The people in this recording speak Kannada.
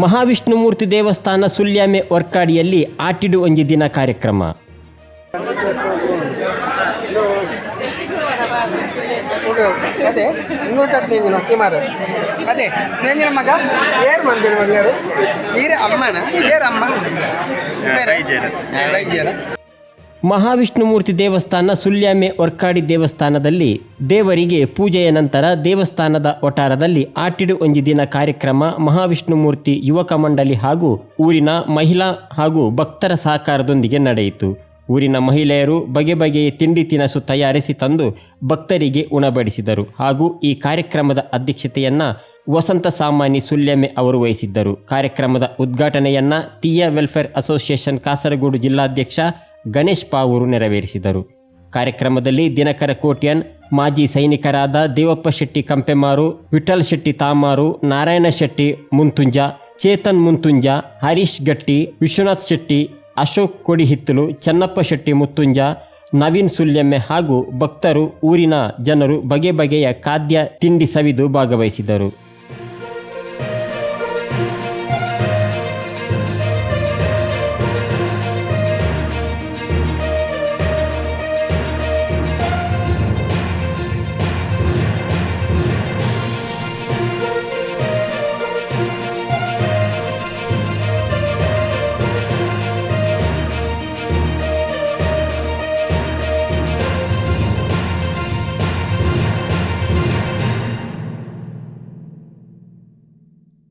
ಮಹಾವಿಷ್ಣುಮೂರ್ತಿ ದೇವಸ್ಥಾನ ಸುಲ್ಯಾಮೆ ಒರ್ಕಾಡಿಯಲ್ಲಿ ಆಟಿಡು ಒಂಜಿ ದಿನ ಕಾರ್ಯಕ್ರಮ. ಅದೇ ಇನ್ನೂ ಚಟ್ನಿ ಇಂಜಿನ ಅಕ್ಕಿ ಮಾರ ಅದೇ ನೆಂಜಿನ ಮಗ ಏರ್ ಮಂದಿರ ಮಂಗ್ಯಾರು. ಈರ ಅಮ್ಮನ ಏರ್ ಅಮ್ಮ. ಬೇರೆ? ಬೈಜೇರ ಮಹಾವಿಷ್ಣುಮೂರ್ತಿ ದೇವಸ್ಥಾನ ಸುಳ್ಯಾಮೆ ಒರ್ಕಾಡಿ ದೇವಸ್ಥಾನದಲ್ಲಿ ದೇವರಿಗೆ ಪೂಜೆಯ ನಂತರ ದೇವಸ್ಥಾನದ ಒಟಾರದಲ್ಲಿ ಆಟಿಡು ಒಂಜಿ ದಿನ ಕಾರ್ಯಕ್ರಮ ಮಹಾವಿಷ್ಣುಮೂರ್ತಿ ಯುವಕ ಮಂಡಳಿ ಹಾಗೂ ಊರಿನ ಮಹಿಳಾ ಹಾಗೂ ಭಕ್ತರ ಸಹಕಾರದೊಂದಿಗೆ ನಡೆಯಿತು. ಊರಿನ ಮಹಿಳೆಯರು ಬಗೆ ಬಗೆಯ ತಿಂಡಿ ತಿನಸು ತಯಾರಿಸಿ ತಂದು ಭಕ್ತರಿಗೆ ಉಣಬಡಿಸಿದರು ಹಾಗೂ ಈ ಕಾರ್ಯಕ್ರಮದ ಅಧ್ಯಕ್ಷತೆಯನ್ನ ವಸಂತ ಸಾಮಾನಿ ಸುಲ್ಯಮೆ ಅವರು ವಹಿಸಿದ್ದರು. ಕಾರ್ಯಕ್ರಮದ ಉದ್ಘಾಟನೆಯನ್ನ ತೀಯ ವೆಲ್ಫೇರ್ ಅಸೋಸಿಯೇಷನ್ ಕಾಸರಗೋಡು ಜಿಲ್ಲಾಧ್ಯಕ್ಷ ಗಣೇಶ್ ಪಾವೂರು ನೆರವೇರಿಸಿದರು. ಕಾರ್ಯಕ್ರಮದಲ್ಲಿ ದಿನಕರ ಕೋಟ್ಯನ್, ಮಾಜಿ ಸೈನಿಕರಾದ ದೇವಪ್ಪ ಶೆಟ್ಟಿ ಕಂಪೆಮಾರು ವಿಠಲ್ ಶೆಟ್ಟಿ ತಾಮಾರು, ನಾರಾಯಣ ಶೆಟ್ಟಿ ಮುಂತುಂಜ, ಚೇತನ್ ಮುಂತುಂಜ, ಹರೀಶ್ ಗಟ್ಟಿ, ವಿಶ್ವನಾಥ್ ಶೆಟ್ಟಿ, ಅಶೋಕ್ ಕೊಡಿಹಿತ್ತಲು, ಚನ್ನಪ್ಪ ಶೆಟ್ಟಿ ಮುತ್ತುಂಜ, ನವೀನ್ ಸುಲ್ಯಮ್ಮೆ ಹಾಗೂ ಭಕ್ತರು, ಊರಿನ ಜನರು ಬಗೆ ಬಗೆಯ ಖಾದ್ಯ, ತಿಂಡಿ ಸವಿದು ಭಾಗವಹಿಸಿದರು.